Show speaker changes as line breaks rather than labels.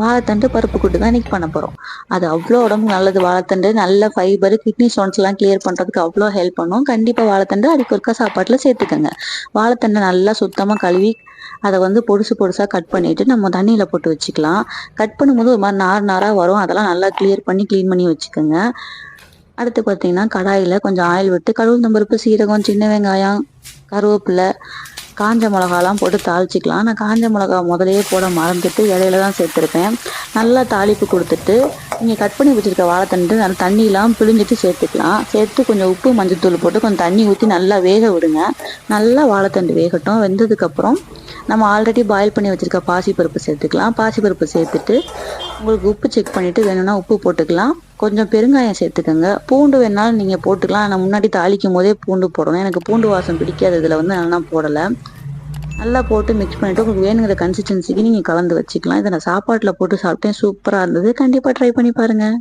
வாழைத்தண்டு பருப்பு கூட்டு தான் இன்னைக்கு பண்ண போகிறோம் அது அவ்வளோ உடம்புக்கு நல்லது. வாழைத்தண்டு நல்ல ஃபைபர் கிட்னி ஸ்டோன்ஸ்லாம் கிளியர் பண்ணுறதுக்கு அவ்வளோ ஹெல்ப் பண்ணும். கண்டிப்பாக வாழைத்தண்டு அதுக்கு ஒருக்கா சாப்பாட்டில் சேர்த்துக்கோங்க. வாழைத்தண்டை நல்லா சுத்தமாக கழுவி அதை வந்து பொடுசு பொடுசாக கட் பண்ணிவிட்டு நம்ம தண்ணியில் போட்டு வச்சுக்கலாம். கட் பண்ணும்போது ஒரு மாதிரி நார் நாராக வரும். அதெல்லாம் நல்லா கிளியர் பண்ணி க்ளீன் பண்ணி வச்சுக்கோங்க. அடுத்து பார்த்தீங்கன்னா கடாயில் கொஞ்சம் ஆயில் விட்டு கழுவு கழுவுந்தம்பருப்பு சீரகம் சின்ன வெங்காயம் கருவேப்பிலை காஞ்ச மிளகாலாம் போட்டு தாளிச்சிக்கலாம். நான் காஞ்ச மிளகா முதலையே போட மறந்துட்டு இடையில தான் சேர்த்துருப்பேன். நல்லா தாளிப்பு கொடுத்துட்டு நீங்கள் கட் பண்ணி வச்சுருக்க வாழைத்தண்டு நல்லா தண்ணியெலாம் பிழிஞ்சிட்டு சேர்த்துக்கலாம். சேர்த்து கொஞ்சம் உப்பு மஞ்சத்தூள் போட்டு கொஞ்சம் தண்ணி ஊற்றி நல்லா வேக விடுங்க. நல்லா வாழைத்தண்டு வேகட்டும். வெந்ததுக்கப்புறம் நம்ம ஆல்ரெடி பாயில் பண்ணி வச்சுருக்க பாசிப்பருப்பு சேர்த்துக்கலாம். பாசிப்பருப்பு சேர்த்துட்டு உங்களுக்கு உப்பு செக் பண்ணிவிட்டு வேணும்னா உப்பு போட்டுக்கலாம். கொஞ்சம் பெருங்காயம் சேர்த்துக்கோங்க. பூண்டு வேணாலும் நீங்கள் போட்டுக்கலாம். நான் முன்னாடி தாளிக்கும் போதே பூண்டு போடணும். எனக்கு பூண்டு வாசம் பிடிக்காது. இதில் வந்து நான் போடலை. நல்லா போட்டு மிக்ஸ் பண்ணிவிட்டு உங்களுக்கு வேணுங்கிற கன்சிஸ்டன்சிக்கு நீங்கள் கலந்து வச்சுக்கலாம். இதை நான் சாப்பாட்டில் போட்டு சாப்பிட்டேன். சூப்பராக இருந்தது. கண்டிப்பாக ட்ரை பண்ணி பாருங்கள்